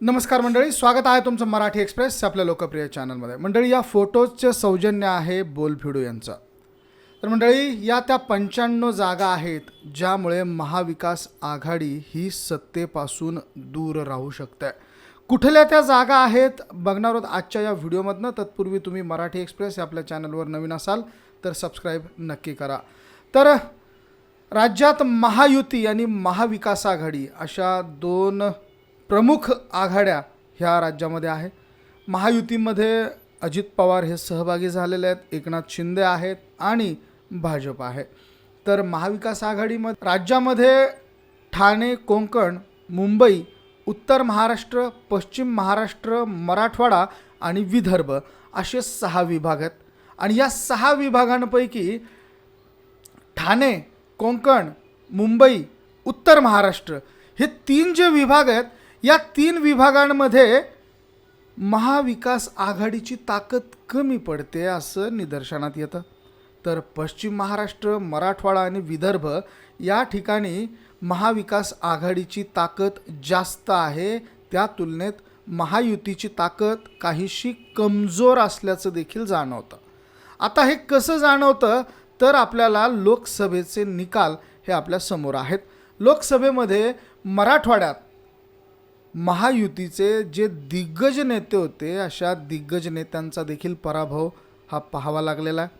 नमस्कार मंडळी स्वागत आहे तुमचं मराठी एक्सप्रेस आपल्या लोकप्रिय चॅनलमध्ये. मंडळी या फोटोजचे सौजन्य आहे बोलफिडू यांचं. तर मंडळी या त्या पंच्याण्णव जागा आहेत ज्यामुळे महाविकास आघाडी ही सत्तेपासून दूर राहू शकते. कुठल्या त्या जागा आहेत बघणार आहोत आजच्या या व्हिडिओमधनं. तत्पूर्वी तुम्ही मराठी एक्सप्रेस या आपल्या चॅनलवर नवीन असाल तर सबस्क्राईब नक्की करा. तर राज्यात महायुती आणि महाविकास आघाडी अशा दोन प्रमुख आघाड्या ह्या राज्यामध्ये आहे. महायुतीमध्ये अजित पवार हे सहभागी झालेले आहेत एकनाथ शिंदे आहेत आणि भाजप आहे. तर महाविकास आघाडीमध्ये राज्यामध्ये ठाणे कोकण मुंबई उत्तर महाराष्ट्र पश्चिम महाराष्ट्र मराठवाडा आणि विदर्भ असे सहा विभाग आहेत. आणि या सहा विभागांपैकी ठाणे कोकण मुंबई उत्तर महाराष्ट्र हे तीन जे विभाग आहेत या तीन विभागांमध्ये महाविकास आघाडीची ताकद कमी पडते असं निदर्शनात येतं. तर पश्चिम महाराष्ट्र मराठवाडा आणि विदर्भ या ठिकाणी महाविकास आघाडीची ताकद जास्त आहे. त्या तुलनेत महायुतीची ताकद काहीशी कमजोर असल्याचं देखील जाणवतं. आता हे कसं जाणवतं? तर आपल्याला लोकसभेचे निकाल हे आपल्यासमोर आहेत. लोकसभेमध्ये मराठवाड्यात महायुतीचे जे दिग्गज नेते होते अशा दिग्गज नेत्यांचा देखील पराभव हा पाहावा लागलेला आहे.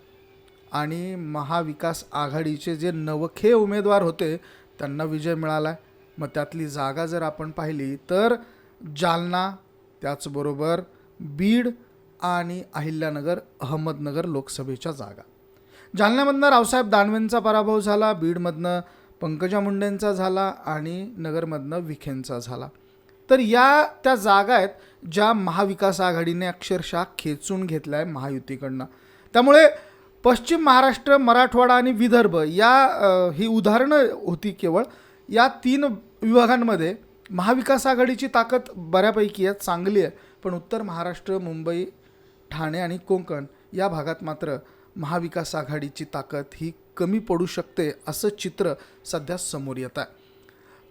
आणि महाविकास आघाडीचे जे नवखे उमेदवार होते त्यांना विजय मिळाला आहे. मग त्यातली जागा जर आपण पाहिली तर जालना त्याचबरोबर बीड आणि अहिल्यानगर अहमदनगर लोकसभेच्या जागा. जालन्यामधनं रावसाहेब दानवेंचा पराभव झाला बीडमधनं पंकजा मुंडेंचा झाला आणि नगरमधनं विखेंचा झाला. तर या त्या जागा आहेत ज्या महाविकास आघाडीने अक्षरशः खेचून घेतल्या आहे महायुतीकडनं. त्यामुळे पश्चिम महाराष्ट्र मराठवाडा आणि विदर्भ या ही उदाहरणं होती केवळ. या तीन विभागांमध्ये महाविकास आघाडीची ताकद बऱ्यापैकी आहे चांगली आहे. पण उत्तर महाराष्ट्र मुंबई ठाणे आणि कोकण या भागात मात्र महाविकास आघाडीची ताकद ही कमी पडू शकते असं चित्र सध्या समोर येत आहे.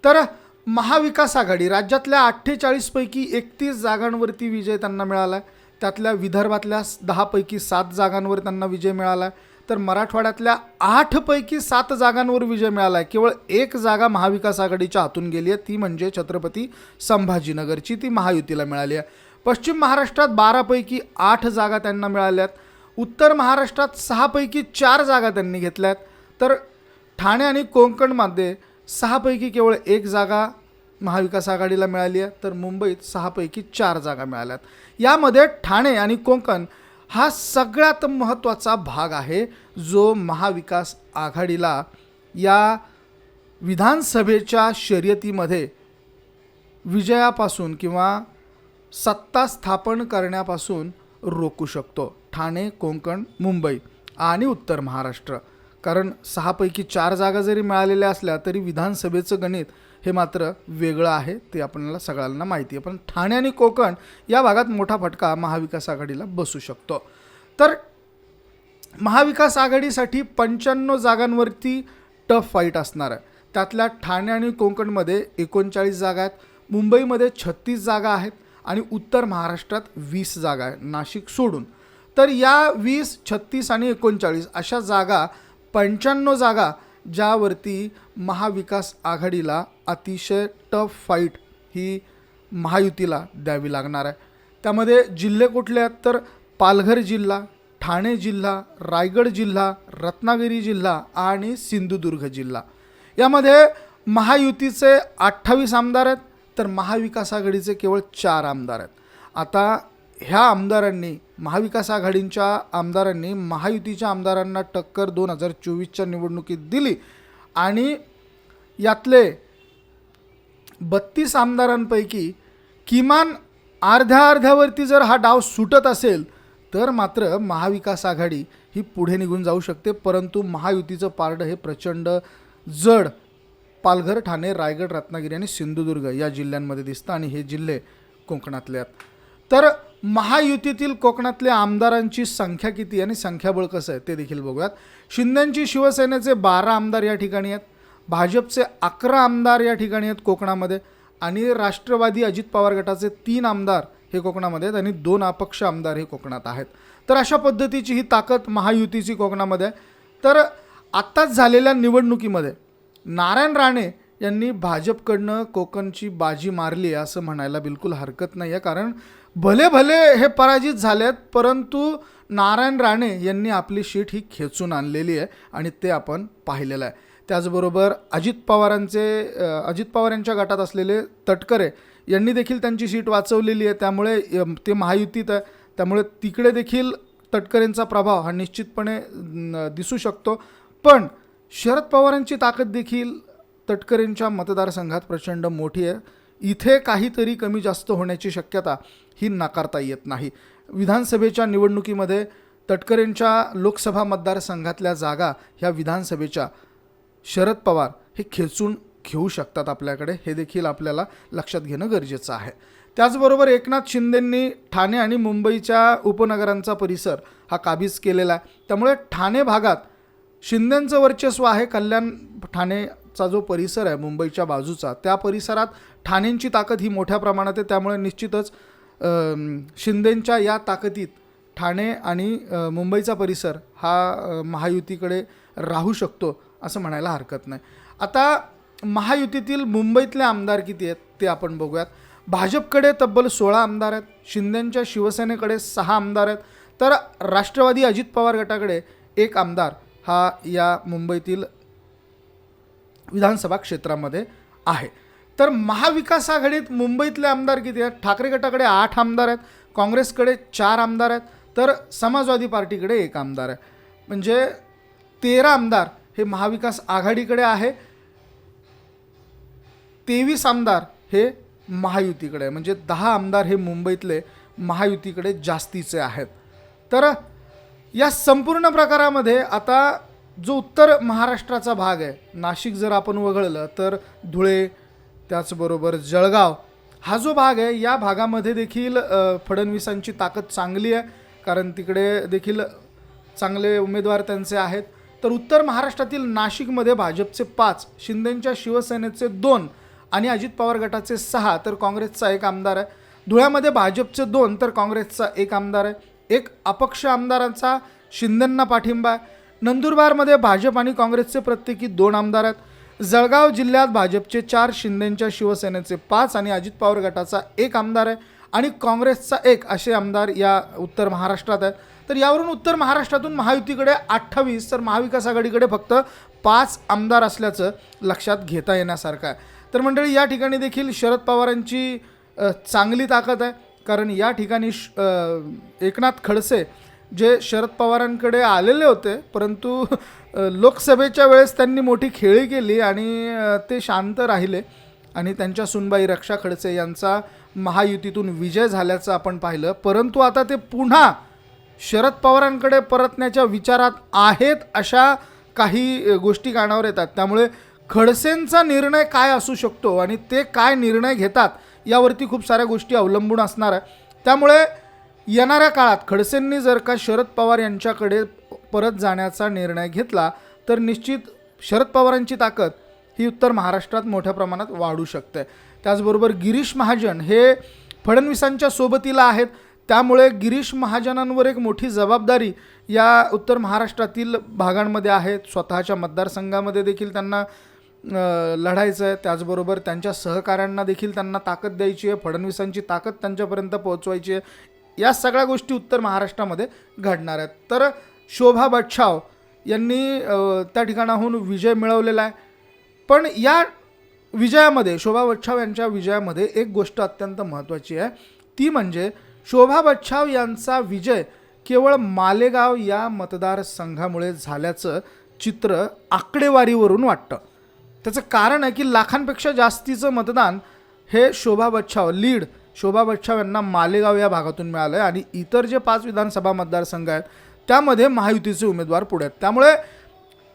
तर महाविकास आघाडी. राज्यातल्या अठ्ठेचाळीसपैकी एकतीस जागांवरती विजय त्यांना मिळाला आहे त्यातल्या विदर्भातल्या दहापैकी सात जागांवर त्यांना विजय मिळाला आहे तर मराठवाड्यातल्या आठपैकी सात जागांवर विजय मिळाला आहे केवळ एक जागा महाविकास आघाडीच्या हातून गेली आहे. ती म्हणजे छत्रपती संभाजीनगरची ती महायुतीला मिळाली आहे. पश्चिम महाराष्ट्रात बारापैकी आठ जागा त्यांना मिळाल्या आहेत. उत्तर महाराष्ट्रात सहापैकी चार जागा त्यांनी घेतल्या आहेत. तर ठाणे आणि कोकणमध्ये सहापैकी केवळ एक जागा महाविकास आघाडीला मिळाली आहे तर मुंबईत सहापैकी चार जागा मिळाल्यात यामध्ये ठाणे आणि कोकण हा सगळ्यात महत्त्वाचा भाग आहे जो महाविकास आघाडीला या विधानसभेच्या शर्यतीमध्ये विजयापासून किंवा सत्ता स्थापन करण्यापासून रोखू शकतो. ठाणे कोकण मुंबई आणि उत्तर महाराष्ट्र. कारण सहापैकी चार जागा जरी मिळालेल्या असल्या तरी विधानसभेचं गणित हे मात्र वेगळं आहे ते आपल्याला सगळ्यांना माहिती आहे. पण ठाणे आणि कोकण या भागात मोठा फटका महाविकास आघाडीला बसू शकतो. तर महाविकास आघाडीसाठी पंच्याण्णव जागांवरती टफ फाईट असणार आहे. त्यातल्या ठाणे आणि कोकणमध्ये एकोणचाळीस जागा आहेत मुंबईमध्ये छत्तीस जागा आहेत आणि उत्तर महाराष्ट्रात वीस जागा आहेत नाशिक सोडून. तर या वीस छत्तीस आणि एकोणचाळीस अशा जागा पंच्याण्णव जागा ज्यावरती महाविकास आघाडीला अतिशय टफ फाईट ही महायुतीला द्यावी लागणार आहे. त्यामध्ये जिल्हे कुठले आहेत तर पालघर जिल्हा ठाणे जिल्हा रायगड जिल्हा रत्नागिरी जिल्हा आणि सिंधुदुर्ग जिल्हा. यामध्ये महायुतीचे अठ्ठावीस आमदार आहेत तर महाविकास आघाडीचे केवळ चार आमदार आहेत. आता ह्या आमदारांनी महाविकास आघाडींच्या आमदारांनी महायुतीच्या आमदारांना टक्कर दोन हजार चोवीसच्या निवडणुकीत दिली. आणि यातले बत्तीस आमदारांपैकी किमान अर्ध्या अर्ध्यावरती जर हा डाव सुटत असेल तर मात्र महाविकास आघाडी ही पुढे निघून जाऊ शकते. परंतु महायुतीचं पारडं हे प्रचंड जड. पालघर ठाणे रायगड रत्नागिरी आणि सिंधुदुर्ग या जिल्ह्यांमध्ये दिसतं आणि हे जिल्हे कोकणातले आहेत. तर महायुतीतील कोकणातल्या आमदारांची संख्या किती आणि संख्याबळ कसं आहे ते देखील बघूयात. शिंदेंची शिवसेनेचे बारा आमदार या ठिकाणी आहेत. भाजपचे अकरा आमदार या ठिकाणी आहेत कोकणामध्ये आणि राष्ट्रवादी अजित पवार गटाचे तीन आमदार हे कोकणामध्ये आहेत आणि दोन अपक्ष आमदार हे कोकणात आहेत. तर अशा पद्धतीची ही ताकद महायुतीची कोकणामध्ये आहे. तर आत्ताच झालेल्या निवडणुकीमध्ये नारायण राणे यांनी भाजपकडनं कोकणची बाजी मारली आहे असं म्हणायला बिलकुल हरकत नाही आहे. कारण भले भले हे पराजित झालेत परंतु नारायण राणे यांनी आपली शीट ही खेचून आणलेली आहे आणि ते आपण पाहिलेलं आहे. त्याचबरोबर अजित पवारांचे अजित पवार यांच्या गटात असलेले तटकरे यांनी देखील त्यांची सीट वाचवलेली आहे. त्यामुळे ते महायुतीत आहे. त्यामुळे तिकडे देखील तटकरेंचा प्रभाव हा निश्चितपणे दिसू शकतो. पण शरद पवारांची ताकद देखील तटकरेंच्या मतदारसंघात प्रचंड मोठी आहे. इथे काहीतरी कमी जास्त होण्याची शक्यता ही नाकारता येत नाही. विधानसभेच्या निवडणुकीमध्ये तटकरेंच्या लोकसभा मतदारसंघातल्या जागा ह्या विधानसभेच्या शरद पवार हे खेचून घेऊ शकतात आपल्याकडे हे देखील आपल्याला लक्षात घेणं गरजेचं आहे. त्याचबरोबर एकनाथ शिंदेंनी ठाणे आणि मुंबईच्या उपनगरांचा परिसर हा काबीज केलेला आहे. त्यामुळे ठाणे भागात शिंदेंचं वर्चस्व आहे कल्याण ठाणे चा जो परिसर आहे मुंबईच्या बाजूचा त्या परिसरात ठाणेंची ताकद ही मोठ्या प्रमाणात आहे. त्यामुळे निश्चितच शिंदेंच्या या ताकदीत ठाणे आणि मुंबईचा परिसर हा महायुतीकडे राहू शकतो असं म्हणायला हरकत नाही. आता महायुतीतील मुंबईतले आमदार किती आहेत ते आपण बघूयात. भाजपकडे तब्बल सोळा आमदार आहेत शिंदेंच्या शिवसेनेकडे सहा आमदार आहेत. तर राष्ट्रवादी अजित पवार गटाकडे एक आमदार हा या मुंबईतील विधानसभा क्षेत्रामध्ये आहे. तर महाविकास आघाडीत मुंबईतले आमदार किती आहेत? ठाकरे गटाकडे आठ आमदार आहेत काँग्रेसकडे चार आमदार आहेत तर समाजवादी पार्टीकडे एक आमदार आहे. म्हणजे तेरा आमदार हे महाविकास आघाडीकडे आहे तेवीस आमदार हे महायुतीकडे आहे. म्हणजे दहा आमदार हे मुंबईतले महायुतीकडे जास्तीचे आहेत. तर या संपूर्ण प्रकारामध्ये आता जो उत्तर महाराष्ट्राचा भाग आहे नाशिक जर आपण वगळलं तर धुळे त्याचबरोबर जळगाव हा जो भाग आहे या भागामध्ये देखील फडणवीसांची ताकद चांगली आहे. कारण तिकडे देखील चांगले उमेदवार त्यांचे आहेत. तर उत्तर महाराष्ट्रातील नाशिकमध्ये भाजपचे पाच शिंदेंच्या शिवसेनेचे दोन आणि अजित पवार गटाचे सहा तर काँग्रेसचा एक आमदार आहे. धुळ्यामध्ये भाजपचे दोन तर काँग्रेसचा एक आमदार आहे. एक अपक्ष आमदारांचा शिंदेंना पाठिंबा आहे. नंदुरबारमध्ये भाजप आणि काँग्रेसचे प्रत्येकी दोन आमदार आहेत. जळगाव जिल्ह्यात भाजपचे चार शिंदेंच्या शिवसेनेचे पाच आणि अजित पवार गटाचा एक आमदार आहे आणि काँग्रेसचा एक असे आमदार या उत्तर महाराष्ट्रात आहेत. तर यावरून उत्तर महाराष्ट्रातून महायुतीकडे अठ्ठावीस तर महाविकास आघाडीकडे फक्त पाच आमदार असल्याचं लक्षात घेता येण्यासारखं आहे. तर मंडळी या ठिकाणी देखील शरद पवारांची चांगली ताकद आहे. कारण या ठिकाणी श एकनाथ खडसे जे शरद पवारांकडे आलेले होते परंतु लोकसभेच्या वेळेस त्यांनी मोठी खेळी केली आणि ते शांत राहिले. आणि त्यांच्या सुनबाई रक्षा खडसे यांचा महायुतीतून विजय झाल्याचं आपण पाहिलं. परंतु आता ते पुन्हा शरद पवारांकडे परतण्याच्या विचारात आहेत अशा काही गोष्टी कानावर येतात. त्यामुळे खडसेंचा निर्णय काय असू शकतो आणि ते काय निर्णय घेतात यावरती खूप साऱ्या गोष्टी अवलंबून असणार आहे. त्यामुळे येणाऱ्या काळात खडसेंनी जर का शरद पवार यांच्याकडे परत जाण्याचा निर्णय घेतला तर निश्चित शरद पवारांची ताकद ही उत्तर महाराष्ट्रात मोठ्या प्रमाणात वाढू शकते. त्याचबरोबर गिरीश महाजन हे फडणवीसांच्या सोबतीला आहेत. त्यामुळे गिरीश महाजनांवर एक मोठी जबाबदारी या उत्तर महाराष्ट्रातील भागांमध्ये आहे. स्वतःच्या मतदारसंघामध्ये देखील त्यांना लढायचं आहे त्याचबरोबर त्यांच्या सहकाऱ्यांना देखील त्यांना ताकद द्यायची आहे. फडणवीसांची ताकद त्यांच्यापर्यंत पोहोचवायची आहे. या सगळ्या गोष्टी उत्तर महाराष्ट्रामध्ये घडणार आहेत. तर शोभा बच्छाव यांनी त्या ठिकाणाहून विजय मिळवलेला आहे. पण या विजयामध्ये शोभा बच्छाव यांच्या विजयामध्ये एक गोष्ट अत्यंत महत्त्वाची आहे. ती म्हणजे शोभा बच्छाव यांचा विजय केवळ मालेगाव या मतदारसंघामुळे झाल्याचं चित्र आकडेवारीवरून वाटतं. त्याचं कारण आहे की लाखांपेक्षा जास्तीचं मतदान हे शोभा बच्छाव लीड शोभा बच्छाव यांना मालेगाव या भागातून मिळालं आहे आणि इतर जे पाच विधानसभा मतदारसंघ आहेत त्यामध्ये महायुतीचे उमेदवार पुढे आहेत. त्यामुळे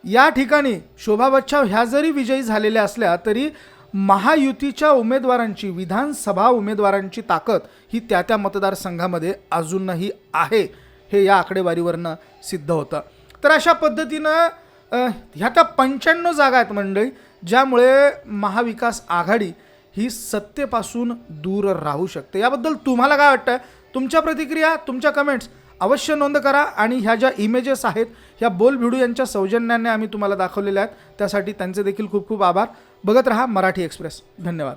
या ठिकाणी शोभा बच्छाव ह्या जरी विजयी झालेल्या असल्या तरी महायुतीच्या उमेदवारांची विधानसभा उमेदवारांची ताकद ही त्या त्या मतदारसंघामध्ये अजूनही आहे हे या आकडेवारीवरनं सिद्ध होतं. तर अशा पद्धतीनं ह्या त्या पंच्याण्णव जागा आहेत मंडळी ज्यामुळे महाविकास आघाडी ही सत्तेपासून दूर राहू शकते. याबद्दल तुम्हाला काय वाटतं तुमच्या प्रतिक्रिया तुमच्या कमेंट्स अवश्य नोंद करा आणि ह्या ज्या इमेजेस आहेत ह्या बोल भिडू यांच्या सौजन्याने आम्ही तुम्हाला दाखवलेल्या आहेत त्यासाठी त्यांचे देखील खूप खूप आभार. बघत रहा मराठी एक्सप्रेस धन्यवाद.